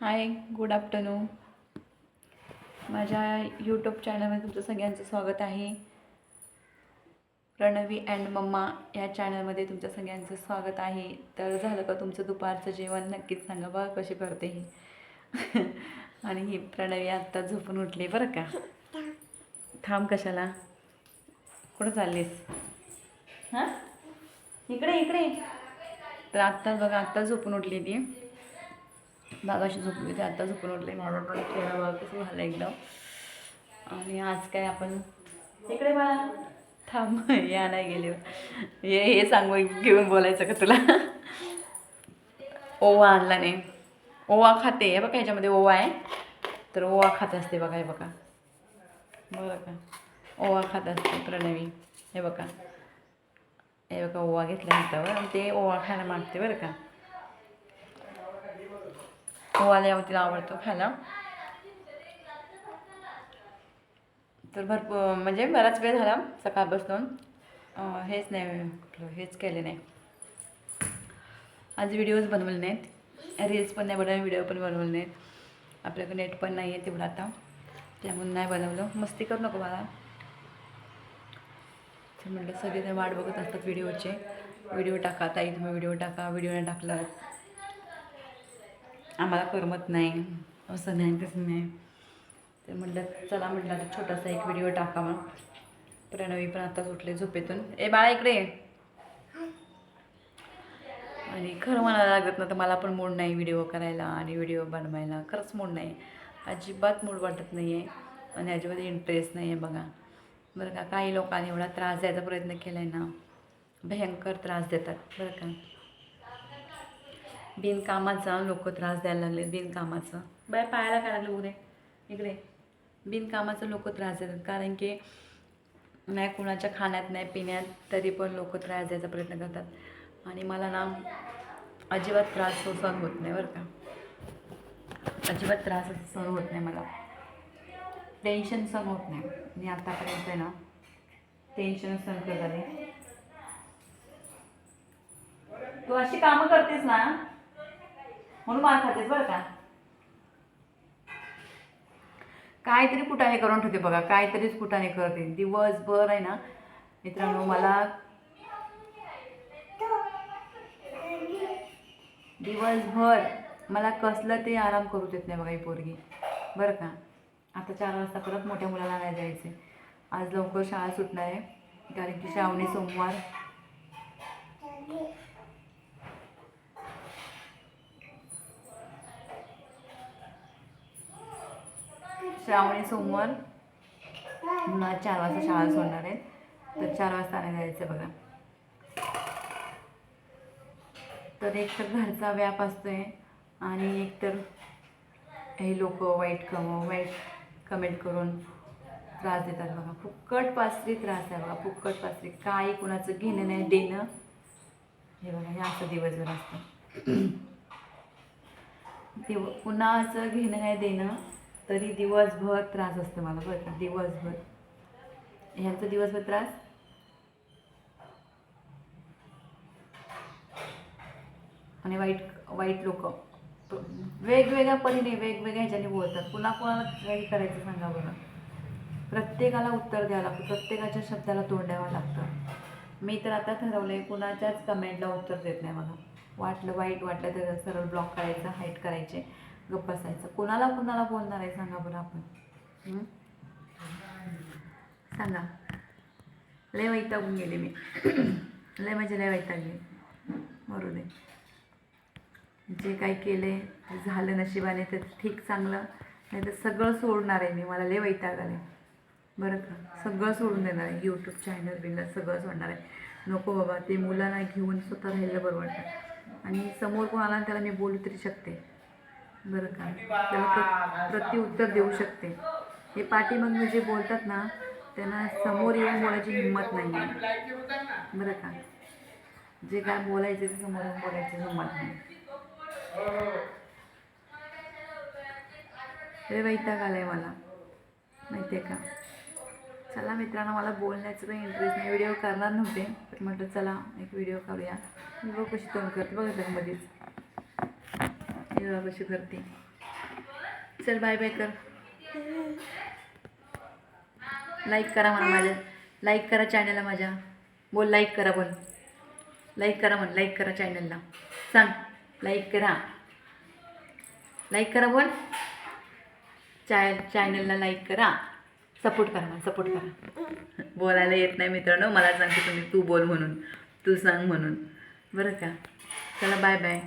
Hi good afternoon. माझ्या YouTube चॅनलमध्ये तुमचं सगळ्यांचं स्वागत आहे. प्रणवी अँड मम्मा या चॅनलमध्ये तुमच्या सगळ्यांचं स्वागत आहे. तर झालं का तुमचं दुपारचं जेवण? नक्कीच सांगा बघा कशी करते ही? आणि ही प्रणवी आत्ता झोपून उठली बरं का? थांब कशाला. कुठं चाललीस? हां? इकडे इकडे. तर आत्ताच बघा आत्ता झोपून उठली ती. बागाशी झोपली होती आत्ता झोपून उठले. माझं पण खेळा बघा कसं झालं एकदम. आणि आज काय आपण इकडे बाळा थांब या नाही गेले. हे हे सांग घेऊन बोलायचं का तुला? ओवा आणला नाही ओवा खाते. हे बघा ह्याच्यामध्ये ओवा आहे. तर ओवा खात असते बघा हे बघा. बरं का? ओवा खात असते प्रणवी. हे बघा. हे बघा ओवा घेतल्या हातावर आणि ते ओवा खायला मागते बरं का? ओवाला यावं तिला आवडतो खायला. तर भरपूर म्हणजे बराच वेळ झाला सकाळपासून. बसून हेच नाही कुठलं हेच केले नाही. आज व्हिडिओज बनवले नाहीत. रील्स पण नाही बनवले व्हिडिओ पण बनवले नाहीत. आपल्याकडे नेट पण नाही आहे तेवढं आता. त्यामुळे नाही बनवलं. मस्ती करू नको मला तर म्हटलं सगळेजण वाट बघत असतात व्हिडिओचे व्हिडिओ टाका ताई तुम्ही व्हिडिओ टाका. व्हिडिओ नाही टाकला. आम्हाला करमत नाही. असं नाही तसं नाही. तर म्हटलं चला म्हटलं आता छोटासा एक व्हिडिओ टाकावा. प्रणवी पण आता सुटले झोपेतून. ए बाळा इकडे आणि खरं म्हणायला लागत ना तर मला पण मूड नाही व्हिडिओ करायला आणि व्हिडिओ बनवायला. खरंच मूड नाही. अजिबात मूड वाटत नाही आहे आणि अजिबात इंटरेस्ट नाही आहे बघा. बरं का काही लोकांनी एवढा त्रास द्यायचा प्रयत्न केला आहे ना. भयंकर त्रास देतात. बरं का. बिनकामाचा लोक त्रास द्यायला लागले बिनकामाचं. बाय पायाला काय लागलं उद्या इकडे. बिनकामाचं लोक त्रास देतात. कारण की नाही कुणाच्या खाण्यात नाही पिण्यात तरी पण लोक त्रास द्यायचा प्रयत्न करतात. आणि मला ना अजिबात त्रास सहन होत नाही बरं का. अजिबात त्रास सहन होत नाही मला. टेन्शन सहन होत नाही. मी आतापर्यंत आहे ना टेन्शन सहन करत आले तू अशी कामं करतेस ना म्हणून मार खातेस बरं का? काहीतरी कुटाने करून ठेवते बघा काहीतरीच कुटाने करते. दिवसभर आहे ना मित्रांनो मला दिवसभर मला कसलं ते आराम करू देत नाही बघा ही पोरगी. बरं का? आता चार वाजता परत मोठ्या मुलाला नाही जायचे आज लवकर शाळा सुटणार आहे कारण की श्रावणी सोमवार. श्रावणी सोमवार. मला चार वाजता शाळा सोडणार आहे तर चार वाजता नाही जायचं बघा. तर एक तर घरचा व्याप असतोय आणि एक तर हे लोक वाईट कम वाईट कमेंट करून त्रास देतात बघा. फुक्कट पासरी त्रास आहे बघा. फुक्कट पासरी. काही कुणाचं घेणं नाही देणं. हे बघा हे असं दिवसभर असतं. दिव कुणाचं घेणं नाही देणं. तरी दिवसभर त्रास असतो मला बरं दिवसभर. ह्यांचा दिवसभर त्रास? आणि वाईट वाईट लोक. वेगवेगळ्या परीने वेगवेगळ्या ह्याच्याने बोलतात. पुन्हा कोणाला काही करायचं सांगा बरं. प्रत्येकाला उत्तर द्यावं लागतं. प्रत्येकाच्या शब्दाला तोंड द्यावं लागतं. मी तर आता ठरवलं आहे कुणाच्याच कमेंटला उत्तर देत नाही मला वाटलं वाईट वाटलं तर सरळ ब्लॉक करायचं हाईट करायचे. गप्प बसायचं. कोणाला कुणाला बोलणार आहे सांगा बरं आपण. सांगा. लय वैतागून गेले मी. लय म्हणजे लय वैतागले. मरू दे. जे काही केले ते झालं नशिबाने तर ठीक चांगलं. नाही तर सगळं सोडणार आहे मी. मला लय वैताग आले बरं का? सगळं सोडून देणार आहे. यूट्यूब चॅनल बिनला सगळं सोडणार आहे. नको बाबा ते मुलांना घेऊन स्वतः राहिलं बरं वाटतं. आणि समोर कोणाला त्याला मी बोलू तरी शकते. बरं का. त्याला प्र प्रत्युत्तर देऊ शकते. हे पाठीमागनं जे बोलतात ना त्यांना समोर येऊन बोलायची हिंमत नाही आहे बरं का. जे काय बोलायचं ते समोर येऊन बोलायची हिंमत नाही. रे वैताग आलाय मला. माहिती आहे का? चला मित्रांनो मला बोलण्याचं काही इंटरेस्ट नाही. व्हिडिओ करणार नव्हते पण म्हटलं चला एक व्हिडिओ करूया मी बघ कशी तोंड करते बघा मध्येच हे कशी करते चल बाय बाय कर. लाईक करा म्हणा माझ्या. लाईक करा चॅनलला माझ्या. बोल लाईक करा बोल. लाईक करा म्हण लाईक करा चॅनलला सांग लाईक करा. लाईक करा बोल. चाय चॅनलला लाईक करा. सपोर्ट करा मला सपोर्ट करा. बोलायला येत नाही मित्रांनो मला सांगते तुम्ही तू बोल म्हणून. तू सांग म्हणून. बरं का? चला बाय बाय